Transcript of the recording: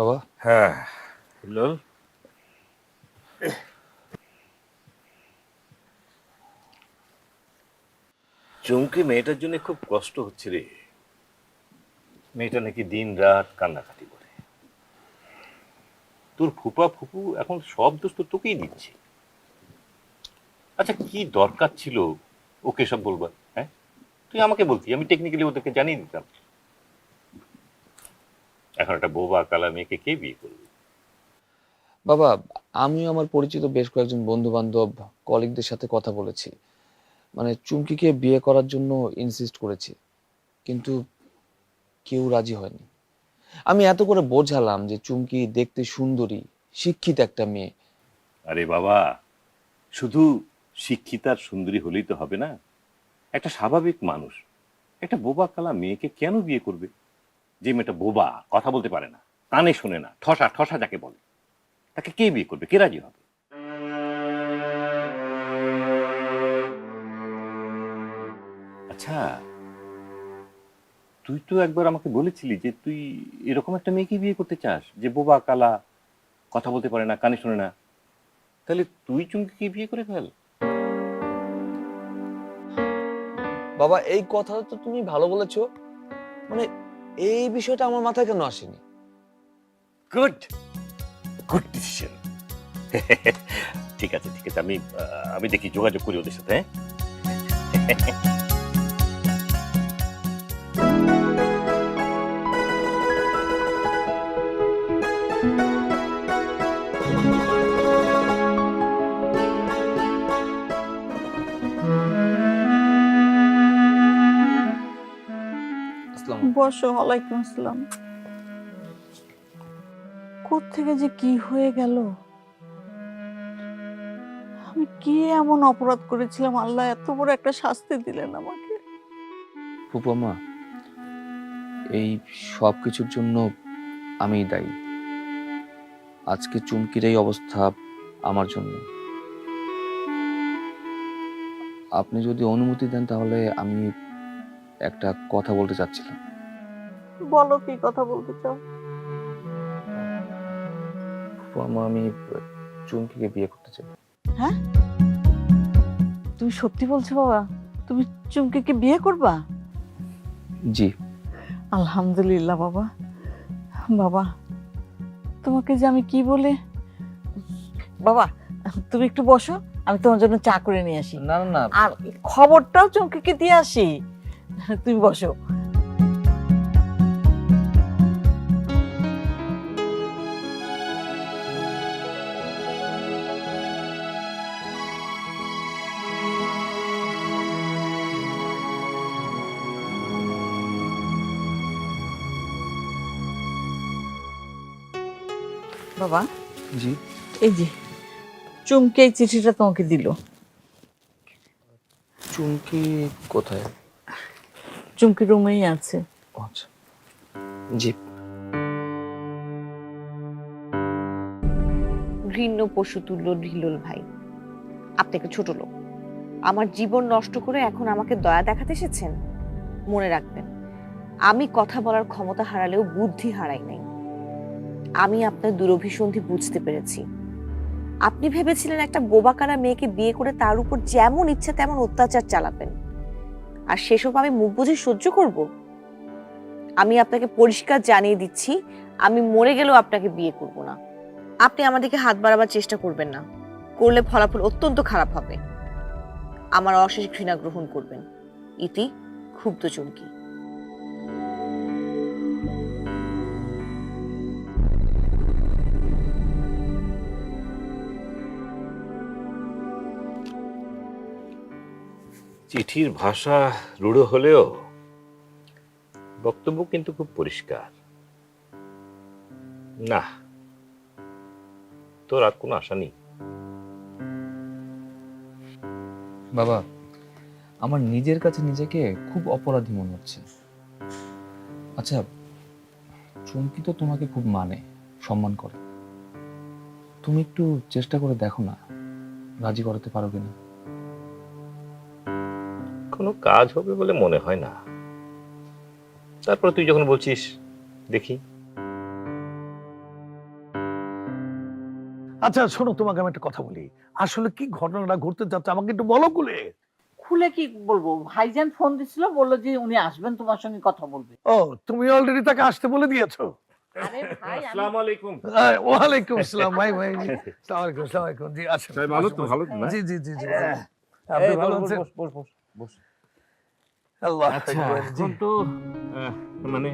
বাবা। হ্যাঁ। হিল্লোল চুমকি মেয়েটার জন্য খুব কষ্ট হচ্ছে রে। মেয়েটা নাকি দিন রাত কান্নাকাটি করে। তোর ফুপা ফুপু এখন সব দোষ তো তোকেই দিচ্ছে। আচ্ছা কি দরকার ছিল? ওকে সব বলবার হ্যাঁ? তুই আমাকে বলতি আমি টেকনিক্যালি ওদেরকে জানিয়ে দিতাম। এখন একটা বোবা কালা মেয়েকে কে বিয়ে করবে? বাবা আমিও আমার পরিচিত বেশ কয়েকজন বন্ধু বান্ধব কলিগদের সাথে কথা বলেছি। মানে চুমকিকে বিয়ে করার জন্য ইনসিস্ট করেছি। কিন্তু কেউ রাজি হয়নি। আমি এত করে বোঝালাম যে চুমকি দেখতে সুন্দরী শিক্ষিত একটা মেয়ে। আরে বাবা শুধু শিক্ষিত আর সুন্দরী হলেই তো হবে না। একটা স্বাভাবিক মানুষ একটা বোবা কালা মেয়েকে কেন বিয়ে করবে? যে মেয়েটা বোবা, কথা বলতে পারে না, কানে শোনে না, ঠসা ঠসা যাকে বলে, তাকে কে বিয়ে করবে, কে রাজি হবে? আচ্ছা তুই তো একবার আমাকে বলেছিলি যে তুই এরকম একটা মেয়েকে বিয়ে করতে চাস, যে বোবা, কালা, কথা বলতে পারে না, কানে শোনে না। তাহলে তুই চুমকিকে বিয়ে করে ফেল। বাবা, এই কথাটা তো তুমি ভালো বলেছ। মানে এই বিষয়টা আমার মাথায় কেন আসেনি? গুড গুড ডিসিশন ঠিক আছে ঠিক আছে। আমি আমি দেখি, যোগাযোগ করি ওদের সাথে হ্যাঁ? বসো ওয়ালাইকুম আসসালাম। থেকে যে কি হয়ে গেল? আমি কি এমন অপরাধ করেছিলাম? আল্লাহ এত বড় একটা শাস্তি দিলেন আমাকে। এই সব কিছুর জন্য আমি দায়ী। আজকে চুমকির এই অবস্থা আমার জন্য। আপনি যদি অনুমতি দেন তাহলে আমি একটা কথা বলতে চাচ্ছিলাম। বলো কি কথা বলতে চাও? ফুপমা আমি চুমকিকে বিয়ে করতে চাই। হ্যাঁ? তুমি সত্যি বলছো বাবা? তুমি চুমকিকে বিয়ে করবা? জি। আলহামদুলিল্লাহ বাবা। বাবা তোমাকে যে আমি কি বলে? বাবা তুমি একটু বসো আমি তোমার জন্য চা করে নিয়ে আসি। না না না। আর খবরটাও চমকে দিয়ে আসি। তুমি বসো। বাবা। জি। এই যে চুমকে এই চিঠিটা তোমাকে দিল। চুমকি কোথায়? চুমকি রুমেই আছে। আচ্ছা। জি। ঘৃণ্য পশু তুল্য ঢিলোল ভাই আপনি একটা ছোট লোক। আমার জীবন নষ্ট করে এখন আমাকে দয়া দেখাতে এসেছেন? মনে রাখবেন আমি কথা বলার ক্ষমতা হারালেও বুদ্ধি হারাই নাই। আমি আপনার দুরভিসন্ধি বুঝতে পেরেছি। আপনি ভেবেছিলেন একটা বোবাকারা মেয়েকে বিয়ে করে তার উপর যেমন ইচ্ছা তেমন অত্যাচার চালাবেন। আর সেসব আমি মুখ বুঝে সহ্য করব? আমি আপনাকে পরিষ্কার জানিয়ে দিচ্ছি, আমি মরে গেলেও আপনাকে বিয়ে করব না। আপনি আমাদেরকে হাত বাড়াবার চেষ্টা করবেন না। করলে ফলাফল অত্যন্ত খারাপ হবে। আমার অশেষ ঘৃণা গ্রহণ করবেন। ইতি ক্ষুব্ধ চুমকি। চিঠির ভাষা রূঢ় হলেও বক্তব্য কিন্তু খুব পরিষ্কার। না, তোর আর কোনো আশা নেই? বাবা, আমার নিজের কাছে নিজেকে খুব অপরাধী মনে হচ্ছে। আচ্ছা চুমকি তো তোমাকে খুব মানে সম্মান করে। তুমি একটু চেষ্টা করে দেখো না, রাজি করাতে পারো কিনা। কোনো কাজ হবে বলে মনে হয় না। তারপরে তুই যখন বলছিস দেখি। আচ্ছা শোনো তোমাকে আমি একটা কথা বলি। আসলে কি ঘটনাটা ঘটতে যাচ্ছে আমাকে একটু বলো কুলে খুলে কি বলব? ভাইজান ফোন দিছিল বলল যে উনি আসবেন তোমার সঙ্গে কথা বলবে। ও তুমি অলরেডি তাকে আসতে বলে দিয়েছ? আরে ভাই আমি- আসসালামু আলাইকুম। আহ, ওয়ালাইকুম আসসালাম ভাই ভাই। জি, আসসালামু আলাইকুম আসসালামু আলাইকুম। জি ভাই, ভালো তো, ভালো? জি জি জি জি আপনি ভালো আছেন? বস বস বস। আল্লাহ আচ্ছা আকবার, এখন তো মানে